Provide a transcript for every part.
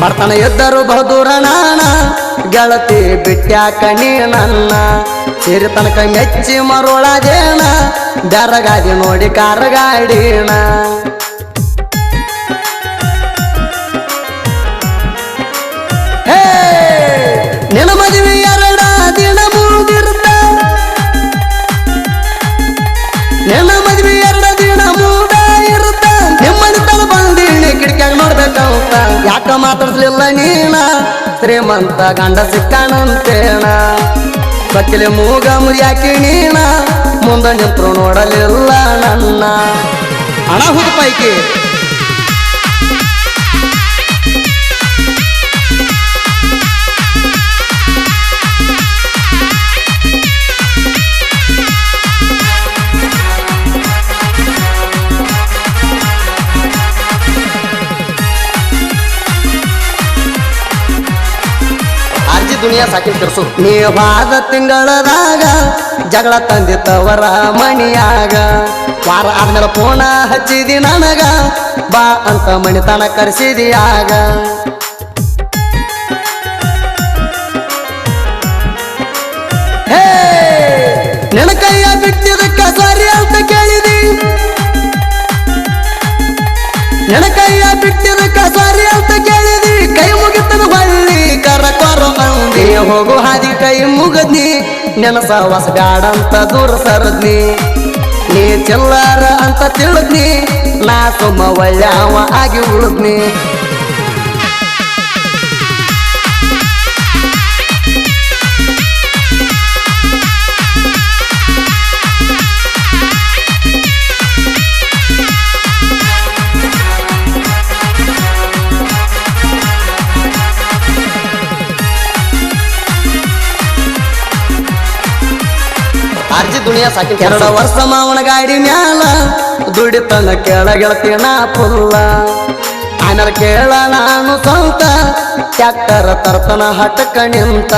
ಬರ್ತನ ಎದ್ದರು ಬಹುದೂರ ನಾಣ ಗೆಳತಿ ಬಿಟ್ಟ್ಯಾಕ ನೀ ನನ್ನ. ಸಿರಿ ತನಕ ಮೆಚ್ಚಿ ಮರುಳಾದೇಣ ಬೆರಗಾಗಿ ನೋಡಿ ಕಾರ್ಗಾಡಿನ. ಯಾಕ ಮಾತಾಡ್ಸ್ಲಿಲ್ಲ ನೀನ? ಶ್ರೀಮಂತ ಗಂಡ ಸಿಕ್ಕಾಣಂತೇಣ ಕತ್ತಿಲೆ ಮೂಗ ಮುರಿಯಾಕಿ ನೀನ? ಮುಂದೆ ನಿಂತ್ರು ನೋಡಲಿಲ್ಲ ನನ್ನ. ಹಣ ಹುದು ದುನಿಯಾ ಸಾಕಿನ ತಿರ್ಸು. ನೀ ವಾದ ತಿಂಗಳದಾಗ ಜಗಳ ತಂದಿತ್ತವರ ಮಣಿಯಾಗ. ವಾರ ಆದ್ಮೇಲೆ ಫೋನ ಹಚ್ಚಿದಿ ನನಗ. ಬಾ ಅಂತ ಮಣಿತನ ಕರೆಸಿದಿಯಾಗ ನಿನ್ನ ಕೈಯ ಬಿಟ್ಟಿದ ಕಸಾರಿ ಅಂತ ಕೇಳಿದಿ. ನಿನ್ನ ಕೈಯ ಬಿಟ್ಟಿದ ಕಸಾರಿ ಅಂತ ಹೋಗು ಹಾದಿ ಕೈ ಮುಗದ್ನಿ ನೆನಸ ಹೊಸ ಬ್ಯಾಡಂತ ದೂರ ಸರದ್ನಿ. ನೀ ಚೆಲ್ಲಾರ ಅಂತ ತಿಳಿದ್ನಿ, ನಾ ಸುಮ್ಮ ಒಳ್ಳೆಯವ ಆಗಿ ಉಳಿದ್ನಿ. ದುನಿಯಾ ಸಾಕಿ ಎರಡು ವರ್ಷ ಮಾವನ ಗಾಡಿ ಮ್ಯಾಲ, ದುಡಿತನ ಕೆಳಗೆಳತಿನ ಪುಲ್ಲ. ಆಮೇಲೆ ಕೇಳ ನಾನು ಸ್ವಂತ ಟ್ಯಾಕ್ಟರ್ ತರ್ತನ ಹಟಕ ನಿಂತ.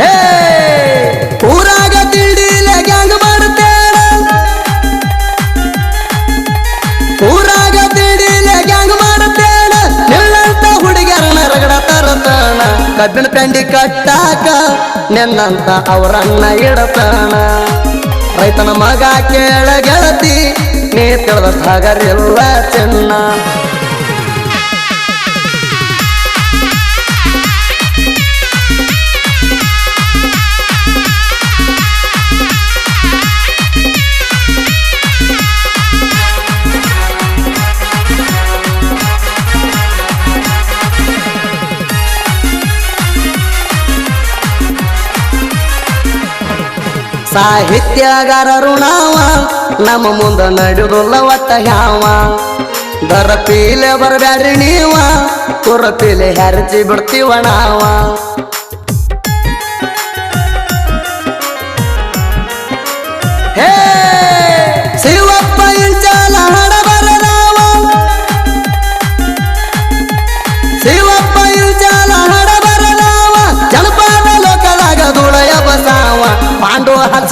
ಹೇ! ಕಬ್ಬಿಣ ಪೆಂಡಿ ಕಟ್ಟಾಕ ನಿನ್ನಂತ ಅವರನ್ನ ಇಡತಾಣ ರೈತನ ಮಗ ಕೇಳ ಗೆಳತಿ ನೀ ತಿಳಿದ ಹಗರಿಲ್ಲ ಚಿನ್ನ. ಸಾಹಿತ್ಯಗಾರರು ನಾವ, ನಮ್ಮ ಮುಂದ ನಡೆದುಲ್ಲ ಒಟ್ಟ ಯಾವ? ದರ ಪೀಲೆ ಬರಬ್ಯಾಡ್ರಿ ನೀವ, ಕುರ ಪೀಲೆ ಹೆರಚಿ ಬಿಡ್ತೀವ ನಾವ? ಹೇ!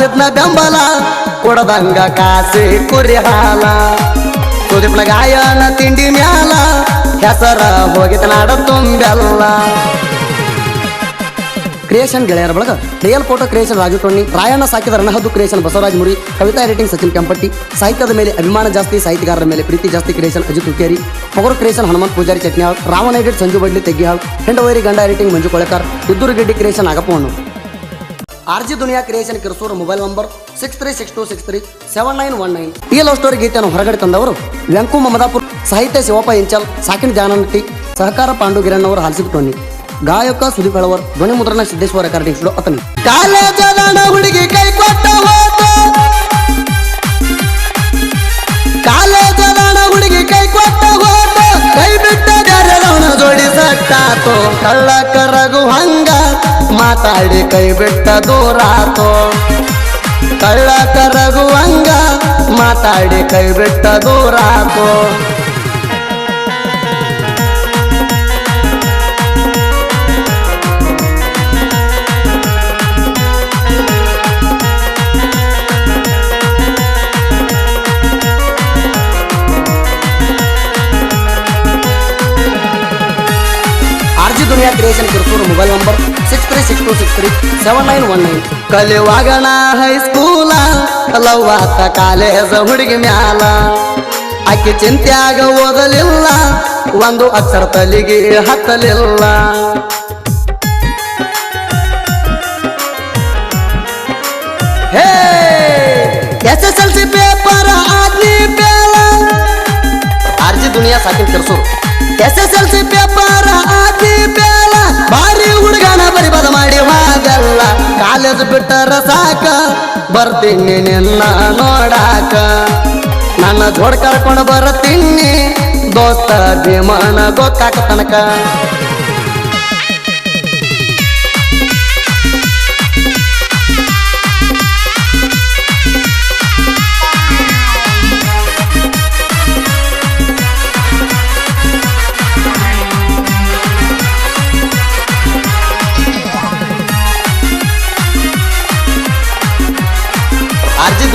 ಪಾಂಡು ಬೆಂಬಲ, ಕೊಡದಂಗ ಕಾಸಿ ಕುರಿ ಹಾಲ ಸುದೀಪ್ನ ಗಾಯನ ತಿಂಡಿ ಮ್ಯಾಲ, ಹೆಸರ ಹೋಗಿತ ನಾಡ ತುಂಬೆಲ್ಲ. ಕ್ರಿಯೇಷನ್ ಗೆಳೆಯರ ಬಳಗ real photo creation Raju Tonni Rayanna ಸಾಕಿದ ರಣಹದ್ದು ಕ್ರಿಯೇಷನ್ ಬಸವರಾಜ್ ಮುರಿ, ಕವಿತಾ ಎಡಿಟಿಂಗ್ ಸಚಿನ್ ಕೆಂಪಟ್ಟಿ. ಸಾಹಿತ್ಯದ ಮೇಲೆ ಅಭಿಮಾನ ಜಾಸ್ತಿ, ಸಾಹಿತ್ಯಗಾರರ ಮೇಲೆ ಪ್ರೀತಿ ಜಾಸ್ತಿ creation Ajit Hukkeri. Pogaru creation Hanumanth Pujari ಚಟ್ನಿಯಾಳ್ Raman edit Sanju Badli Teggihal, ಹೆಂಡವೈರಿ ಗಂಡ ಎಡಿಟಿಂಗ್ ಮಂಜು ಕೊಳಕಾರ್ ಇದ್ದೂರು ಗೆಡ್ಡಿ creation ಆಗಪ್ಪವನ್ನು RG Duniya creation Kirasuru mobile number six three six two six three seven nine one nine. ಈ ಲವ್ ಸ್ಟೋರಿ ಗೀತೆಯನ್ನು ಹೊರಗಡೆ ತಂದವರು ವೆಂಕು ಮಮದಾಪುರ್ ಸಾಹಿತ್ಯ ಶಿವಪ್ಪ ಇಂಚಲ್ ಸಾಕಿನ ಜಾನನಟ್ಟಿ ಸಹಕಾರ ಪಾಂಡುಗಿರಣ್ ಅವರು ಹಾಲಿಸಿದ ಟೊಣ್ಣಿ ಗಾಯಕ ಸುದೀಪ್ ಹೆಳವರ್ ಧ್ವನಿ ಮುದ್ರಣ ಸಿದ್ದೇಶ್ವರ ರೆಕಾರ್ಡಿಂಗ್ ಅತನಿ ಕಳ್ಳ ಕರಗು ಹಂಗ ಮಾಡಿ ಕೈ ಬಿಟ್ಟ ದೂರಾತೋ ಕಳ್ಳ ಕರಗುವಂಗ ಮಾತಾಡಿ ಕೈ ಬಿಟ್ಟ ದೂರಾತೋ Duniya creation Kirpur mobile number six three six two six three seven nine one nine ಕಲಿಯುವಾಗ ನಾ ಹೈಸ್ಕೂಲ ಲವ್ ಆತ ಕಾಲೇಜ ಹುಡುಗಿ ಮ್ಯಾಲ ಆಕೆ ಚಿಂತ್ಯಾಗ ಓದಲಿಲ್ಲ ಒಂದು ಅಕ್ಷರ ತಲಿಗೆ ಹತ್ತಲಿಲ್ಲ ಹೇ S S L C paper Aadmi ಬೇಲ ಆರ್ಜಿ ದುನಿಯಾ ಸಾಕಿನ ಕೆಲ್ಸೂರು S S L C paper Aadmi ಬೇಲ ಭಾರಿ ಬರಿಬದ ಮಾಡಿ ಹಾಗಲ್ಲ ಕಾಲೇಜ್ ಬಿಟ್ಟರ ಸಾಕ. ಬರ್ತೀನಿ ನಿನ್ನ ನೋಡಾಕ. ನನ್ನ ಜೋಡ್ ಕರ್ಕೊಂಡು ಬರ್ತೀನಿ ದೋಸ್ತ ಭೀಮನ ಗೊತ್ತಾಕ ತನಕ.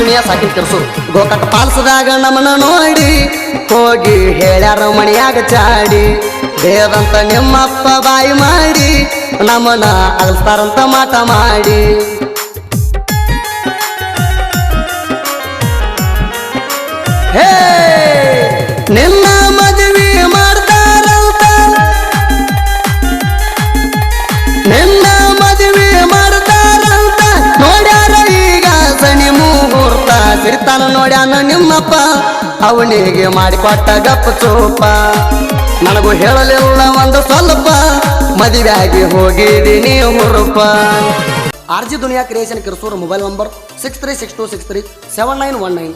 ದುನಿಯಾ ಸಾಕಿನ ಕೆಲ್ಸು ಗೋಕಾಕ ಪಾಲ್ಸದಾಗ ನಮ್ಮನ್ನ ನೋಡಿ, ಹೋಗಿ ಹೇಳ್ಯಾರ ಮಣಿಯಾಗ ಚಾಡಿ. ದೇವಂತ ನಿಮ್ಮಪ್ಪ ಬಾಯಿ ಮಾಡಿ, ನಮ್ಮನ್ನ ಅಲ್ಸ್ತಾರಂತ ಮಾಟ ಮಾಡಿ. ನಿನ್ನ ನೋಡ್ಯಾನ ನಿಮ್ಮಪ್ಪ, ಅವನಿಗೆ ಮಾಡಿಕೊಟ್ಟ ಗಪ್ಪ ಚೂಪ ನನಗೂ ಹೇಳಲಿಲ್ಲ ಒಂದು ಸ್ವಲ್ಪ, ಮದುವೆಯಾಗಿ ಹೋಗಿದ್ದೀನಿ ಹುರುಪ. RG Duniya creation Kirsuru mobile number six three six two six three seven nine one nine